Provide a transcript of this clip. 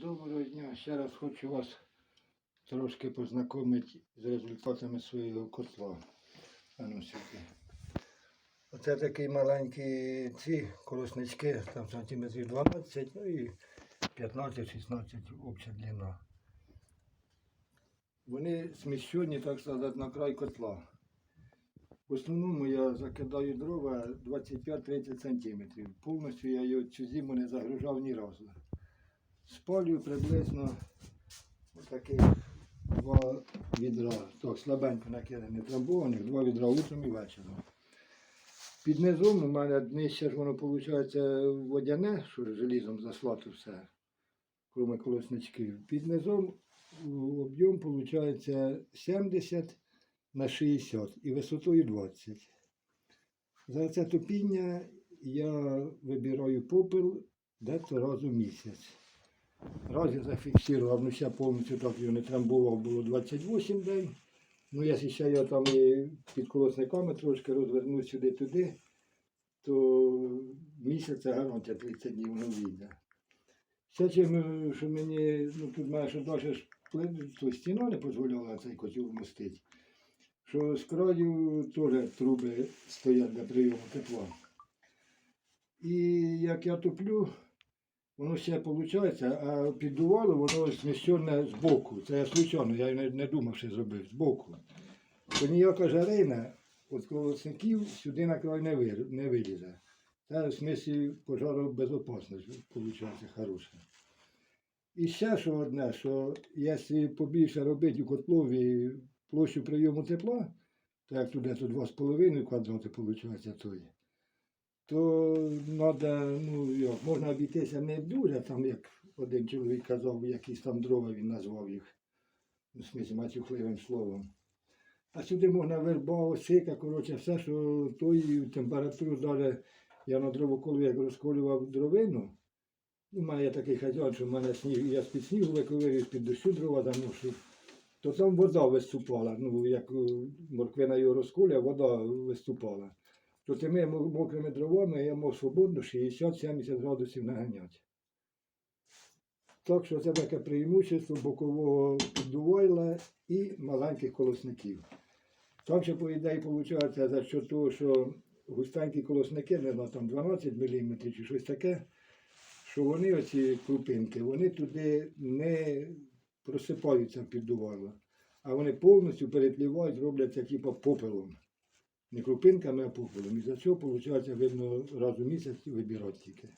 Доброго дня. Ще раз хочу вас трошки познайомити з результатами свого котла. Оце такі маленькі ці колоснички, там сантиметрів 12, ну і 15-16 обща длина. Вони сміщені, так сказати, на край котла. В основному я закидаю дрова 25-30 сантиметрів. Повністю я його цю зиму не загружав ні разу. Спалюю приблизно отаких два відра, то слабенько накиданих трамбованих, два відра утром і вечором. Під низом у мене нижче ж воно виходить водяне, що желізом заслато все, крім колосничків. Під низом об'єм виходить 70 на 60 і висотою 20. За це топіння я вибираю попел десь раз у місяць. Раз я зафіксував, ну ще повністю так його не трамбував, було 28 день. Ну, якщо ще я там і під колосниками трошки розверну сюди-туди, то місяць це гарантія 30 днів воно вийде. Ще чим, е, що мені, ну тут має що далі то стіна не дозволяла цей котел вмостити, що з краю теж труби стоять для прийому тепла. І як я топлю, воно ще виходить, а піддувало воно зміщене з боку. Це я случайно, я не, не думав, що зробив, з боку. То ніяка жарина від колосників сюди на край не, вир, не вилізе. Це в смислі пожару безопасність, виходить, хороша. І ще що одне, що якщо побільше робити у котлові площу прийому тепла, так як туди то 2,5 квадрати виходить той, то треба, ну можна обійтися не дуже, там, як один чоловік казав, якісь там дрова він назвав їх, в смислі матюхливим словом. А сюди можна верба, осика, коротше, все, що тої температуру даже я на дровоколі як розколював дровину. Ну, У мене є такий хазяїн, що в мене сніг, я з-під снігу виковирюю, з-під дощу дрова заношу, то там вода виступала. Ну, як е, морквина його розколює, вода виступала. То тими мо- мокрими дровами я мав свободно 60-70 градусів наганяти. Так що це таке преимущество бокового піддувайла і маленьких колосників. Так що, по ідеї, виходить, за що того, що густенькі колосники, не знаю, там 12 мм чи щось таке, що вони, оці крупинки, вони туди не просипаються в піддувало, а вони повністю переплівають, робляться типу попелом. Не крупинками, а попелом. І за цього, виходить, видно, раз у місяць вибирати тільки.